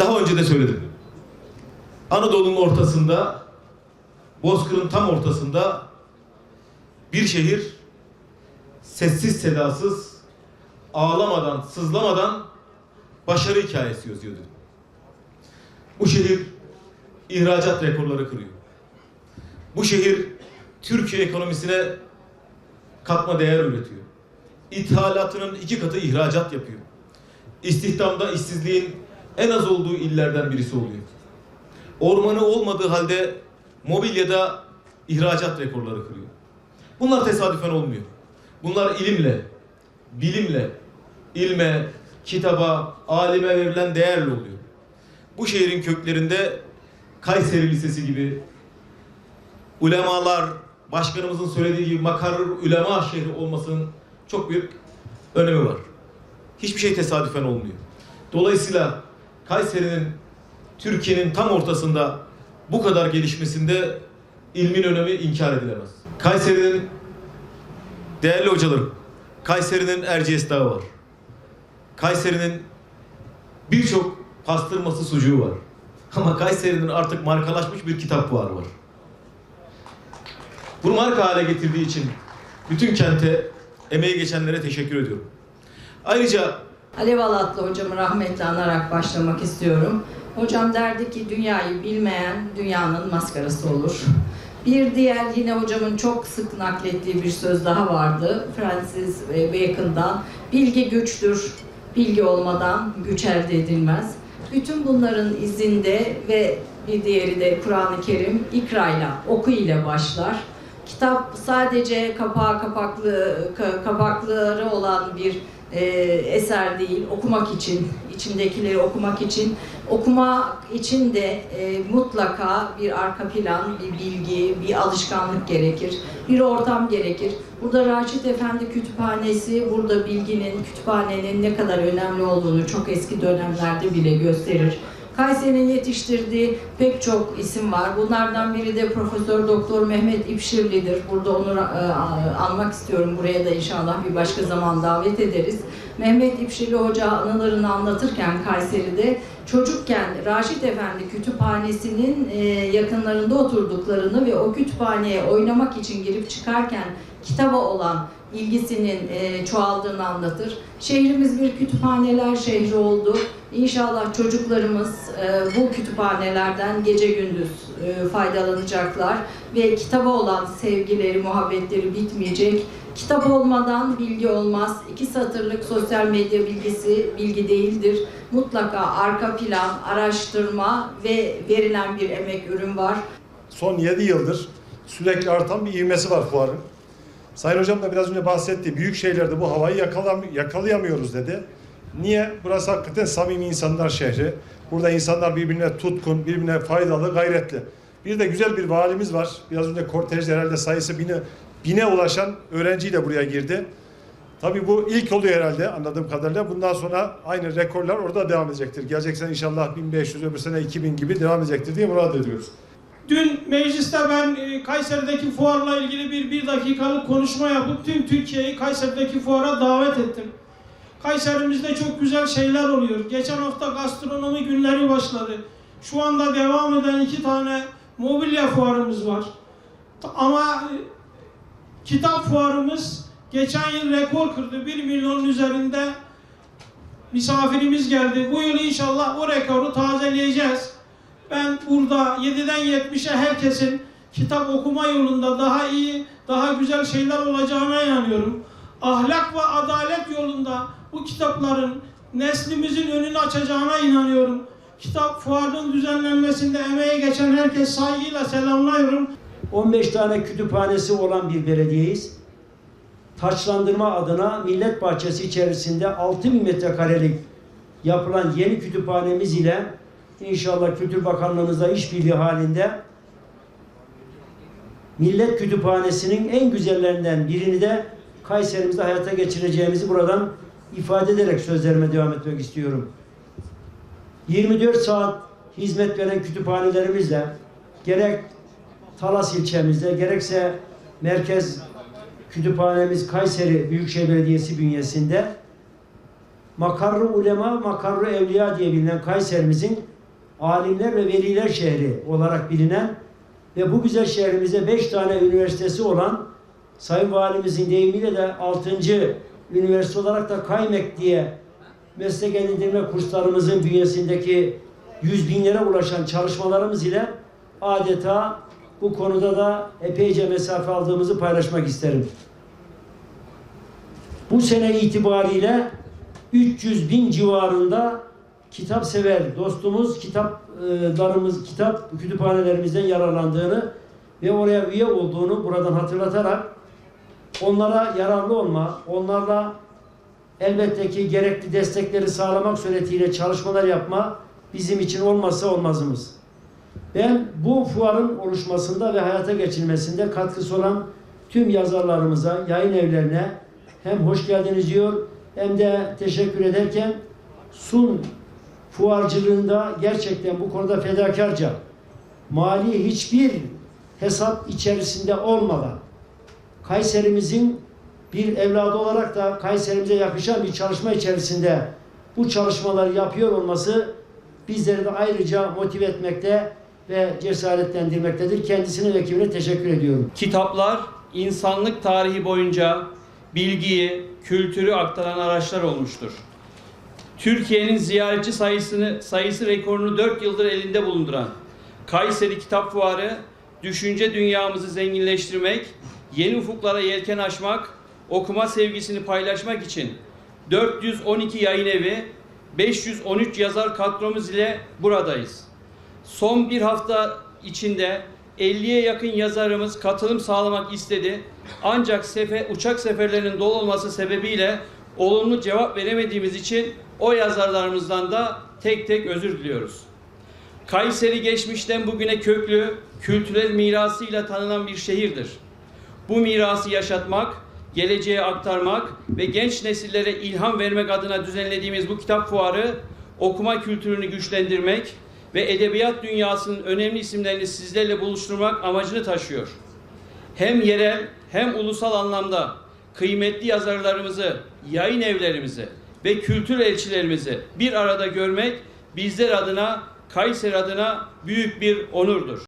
Daha önce de söyledim. Anadolu'nun ortasında, Bozkır'ın tam ortasında bir şehir sessiz sedasız, ağlamadan, sızlamadan başarı hikayesi yazıyordu. Bu şehir ihracat rekorları kırıyor. Bu şehir Türkiye ekonomisine katma değer üretiyor. İthalatının iki katı ihracat yapıyor. İstihdamda işsizliğin en az olduğu illerden birisi oluyor. Ormanı olmadığı halde mobilyada ihracat rekorları kırıyor. Bunlar tesadüfen olmuyor. Bunlar ilimle, bilimle, ilme, kitaba, alime verilen değerle oluyor. Bu şehrin köklerinde Kayseri Lisesi gibi ulemalar, başkanımızın söylediği gibi makarır ulema şehri olmasının çok büyük önemi var. Hiçbir şey tesadüfen olmuyor. Dolayısıyla Kayseri'nin Türkiye'nin tam ortasında bu kadar gelişmesinde ilmin önemi inkar edilemez. Kayseri'nin değerli hocalarım, Kayseri'nin Erciyes Dağı var. Kayseri'nin birçok pastırması sucuğu var. Ama Kayseri'nin artık markalaşmış bir kitap fuarı var. Bunu marka hale getirdiği için bütün kente emeği geçenlere teşekkür ediyorum. Ayrıca Alev Alatlı hocamı rahmetle anarak başlamak istiyorum. Hocam derdi ki dünyayı bilmeyen dünyanın maskarası olur. Bir diğer yine hocamın çok sık naklettiği bir söz daha vardı. Francis Bacon'dan. Bilgi güçtür, bilgi olmadan güç elde edilmez. Bütün bunların izinde ve bir diğeri de Kur'an-ı Kerim ikrayla, oku ile başlar. Kitap sadece kapağı kapaklı ka- kapakları olan bir e, eser değil, okumak için, içindekileri okumak için, okumak için de e, mutlaka bir arka plan, bir bilgi, bir alışkanlık gerekir, bir ortam gerekir. Burada Raşit Efendi Kütüphanesi, burada bilginin, kütüphanenin ne kadar önemli olduğunu çok eski dönemlerde bile gösterir. Kayseri'nin yetiştirdiği pek çok isim var. Bunlardan biri de Profesör Doktor Mehmet İpşirli'dir. Burada onu e, almak istiyorum. Buraya da inşallah bir başka zaman davet ederiz. Mehmet İpşirli Hoca anılarını anlatırken Kayseri'de çocukken Raşit Efendi Kütüphanesi'nin e, yakınlarında oturduklarını ve o kütüphaneye oynamak için girip çıkarken kitaba olan ilgisinin e, çoğaldığını anlatır. Şehrimiz bir kütüphaneler şehri oldu. İnşallah çocuklarımız e, bu kütüphanelerden gece gündüz faydalanacaklar ve kitaba olan sevgileri, muhabbetleri bitmeyecek. Kitap olmadan bilgi olmaz. İki satırlık sosyal medya bilgisi bilgi değildir. Mutlaka arka plan, araştırma ve verilen bir emek ürün var. son 7 yıldır sürekli artan bir ivmesi var fuarın. Sayın Hocam da biraz önce bahsetti. Büyük şehirlerde bu havayı yakalam yakalayamıyoruz dedi. Niye? Burası hakikaten samimi insanlar şehri. Burada insanlar birbirine tutkun, birbirine faydalı, gayretli. Bir de güzel bir valimiz var. Biraz önce kortejde herhalde sayısı bine, bine ulaşan öğrenciyle buraya girdi. Tabii bu ilk oluyor herhalde anladığım kadarıyla. Bundan sonra aynı rekorlar orada devam edecektir. Gelecek sene inşallah 1500, öbür sene 2000 gibi devam edecektir diye murad ediyoruz. Dün mecliste ben e, Kayseri'deki fuarla ilgili bir, bir dakikalık konuşma yapıp tüm Türkiye'yi Kayseri'deki fuara davet ettim. Kayserimizde çok güzel şeyler oluyor. Geçen hafta gastronomi günleri başladı. Şu anda devam eden iki tane mobilya fuarımız var. Ama e, kitap fuarımız geçen yıl rekor kırdı. 1 milyonun üzerinde misafirimiz geldi. Bu yıl inşallah o rekoru tazeleyeceğiz. Ben burada 7'den 70'e herkesin kitap okuma yolunda daha iyi, daha güzel şeyler olacağına inanıyorum. Ahlak ve adalet yolunda bu kitapların neslimizin önünü açacağına inanıyorum. Kitap fuarının düzenlenmesinde emeği geçen herkes saygıyla selamlıyorum. 15 tane kütüphanesi olan bir belediyeyiz. Taçlandırma adına Millet Bahçesi içerisinde 6000 metrekarelik yapılan yeni kütüphanemiz ile inşallah Kültür Bakanlığımızla işbirliği halinde Millet Kütüphanesi'nin en güzellerinden birini de Kayserimizde hayata geçireceğimizi buradan ifade ederek sözlerime devam etmek istiyorum. 24 saat hizmet veren kütüphanelerimizle gerek Talas ilçemizde gerekse merkez kütüphanemiz Kayseri Büyükşehir Belediyesi bünyesinde Makarru Ulema, Makarru Evliya diye bilinen Kayserimizin alimler ve veliler şehri olarak bilinen ve bu güzel şehrimize beş tane üniversitesi olan Sayın Valimizin deyimiyle de 6. üniversite olarak da Kaymek diye meslek edindirme kurslarımızın bünyesindeki yüz binlere ulaşan çalışmalarımız ile adeta bu konuda da epeyce mesafe aldığımızı paylaşmak isterim. Bu sene itibariyle 300 bin civarında kitap sever dostumuz kitaplarımız, kitap kütüphanelerimizden yararlandığını ve oraya üye olduğunu buradan hatırlatarak onlara yararlı olma, onlarla elbette ki gerekli destekleri sağlamak suretiyle çalışmalar yapma bizim için olmazsa olmazımız. Ben bu fuarın oluşmasında ve hayata geçirilmesinde katkısı olan tüm yazarlarımıza, yayın evlerine hem hoş geldiniz diyor hem de teşekkür ederken Sun fuarcılığında gerçekten bu konuda fedakarca mali hiçbir hesap içerisinde olmadan Kayserimizin bir evladı olarak da Kayserimize yakışan bir çalışma içerisinde bu çalışmaları yapıyor olması bizleri de ayrıca motive etmekte ve cesaretlendirmektedir. Kendisine ve ekibine teşekkür ediyorum. Kitaplar insanlık tarihi boyunca bilgiyi, kültürü aktaran araçlar olmuştur. Türkiye'nin ziyaretçi sayısını sayısı rekorunu 4 yıldır elinde bulunduran Kayseri Kitap Fuarı düşünce dünyamızı zenginleştirmek, yeni ufuklara yelken açmak, okuma sevgisini paylaşmak için 412 yayın evi, 513 yazar kadromuz ile buradayız. Son bir hafta içinde 50'ye yakın yazarımız katılım sağlamak istedi. Ancak sefer, uçak seferlerinin dolu olması sebebiyle olumlu cevap veremediğimiz için o yazarlarımızdan da tek tek özür diliyoruz. Kayseri geçmişten bugüne köklü, kültürel mirasıyla tanınan bir şehirdir. Bu mirası yaşatmak, geleceğe aktarmak ve genç nesillere ilham vermek adına düzenlediğimiz bu kitap fuarı okuma kültürünü güçlendirmek ve edebiyat dünyasının önemli isimlerini sizlerle buluşturmak amacını taşıyor. Hem yerel hem ulusal anlamda kıymetli yazarlarımızı, yayın evlerimizi ve kültür elçilerimizi bir arada görmek bizler adına, Kayseri adına büyük bir onurdur.